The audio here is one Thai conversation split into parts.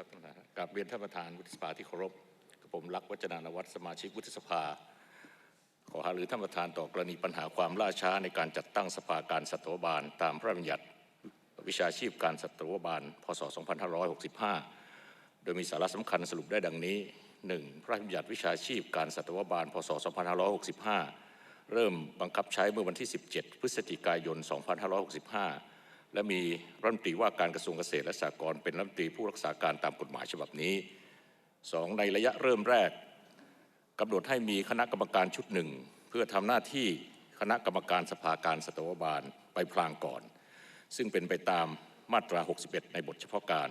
ครับท่านประธานกราบเรียนท่านประธานวุฒิสภาที่เคารพกับผมลักวัจนานวัฒน์สมาชิกวุฒิสภา ขอหารือท่านประธานต่อกรณีปัญหาความล่าช้าในการจัดตั้งสภาการสัตวบาล ตามพระราชบัญญัติวิชาชีพการสัตวบาล พศ 2565 โดยมีสาระสำคัญสรุปได้ดังนี้ 1. พระราชบัญญัติวิชาชีพการสัตวบาล พศ 2565 เริ่มบังคับใช้เมื่อวันที่ 17 พฤศจิกายน 2565 และมีรัฐมนตรีว่าการกระทรวงเกษตรและสหกรณ์เป็นรัฐมนตรีผู้รักษาการตามกฎหมายฉบับนี้ 2. ในระยะเริ่มแรกกำหนดให้มีคณะกรรมการชุดหนึ่ง เพื่อทำหน้าที่คณะกรรมการสภาการสัตวบาลไปพลางก่อน ซึ่งเป็นไปตามมาตรา 61 ในบทเฉพาะการ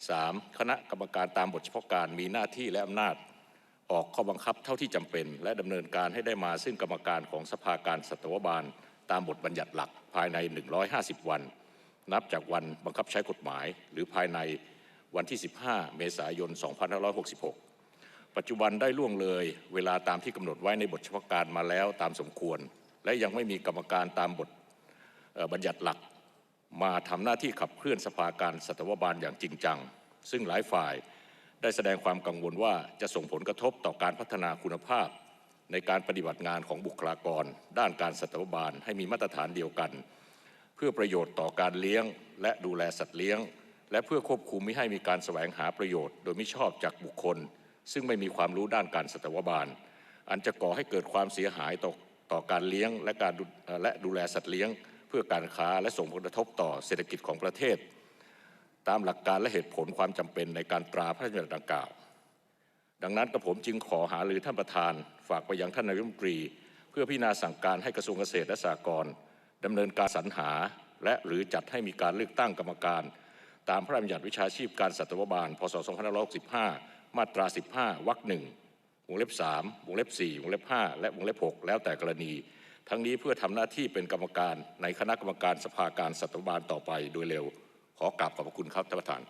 3. คณะกรรมการตามบทเฉพาะการมีหน้าที่และอำนาจ ออกข้อบังคับเท่าที่จำเป็น และดำเนินการให้ได้มาซึ่งกรรมการของสภาการสัตวบาลตามบทบัญญัติหลักภายใน 150 วัน นับจากวันบังคับใช้กฎหมาย หรือภายในวันที่ 15 เมษายน 2566 ปัจจุบันได้ล่วงเลยเวลาตามที่กำหนดไว้ในบทเฉพาะการมาแล้วตามสมควร และยังไม่มีกรรมการตามบทบัญญัติหลัก มาทำหน้าที่ขับเคลื่อนสภาการสัตวบาลอย่างจริงจัง ซึ่งหลายฝ่ายได้แสดงความกังวลว่าจะส่งผลกระทบต่อการพัฒนาคุณภาพ ในการปฏิบัติงานของบุคลากร ด้านการสัตวบาลให้มีมาตรฐานเดียวกัน พื่อประโยชน์ต่อการเลี้ยง และดูแลสัตว์เลี้ยง และเพื่อควบคุมไม่ให้มีการแสวงหาประโยชน์ โดยมิชอบจากบุคคล ซึ่งไม่มีความรู้ด้านการสัตวบาล อันจะก่อให้เกิดความเสียหายต่อต่อการเลี้ยงและการดูเอ่อและดูแลสัตว์เลี้ยง เพื่อการค้าและส่งผลกระทบต่อเศรษฐกิจของประเทศ ตามหลักการและเหตุผลความจำเป็นในการตราพระราชบัญญัติดังกล่าว ดังนั้นกระผมจึงขอหารือท่านประธาน ฝากไปยังท่านนายกรัฐมนตรี เพื่อพิจารณาสั่งการให้กระทรวงเกษตรและสหกรณ์ ดำเนินการสรรหาและหรือจัดให้มีการเลือกตั้งกรรมการ ตามพระราชบัญญัติวิชาชีพการสัตวบาล พศ 2565 มาตรา 15 วรรคหนึ่งวงเล็บ 3 วงเล็บ 4 วงเล็บ 5 และวงเล็บ 6 แล้วแต่กรณี ทั้งนี้เพื่อทำหน้าที่เป็นกรรมการในคณะกรรมการสภาการสัตวบาลต่อไปโดยเร็ว ขอกราบขอบพระคุณครับท่านประธาน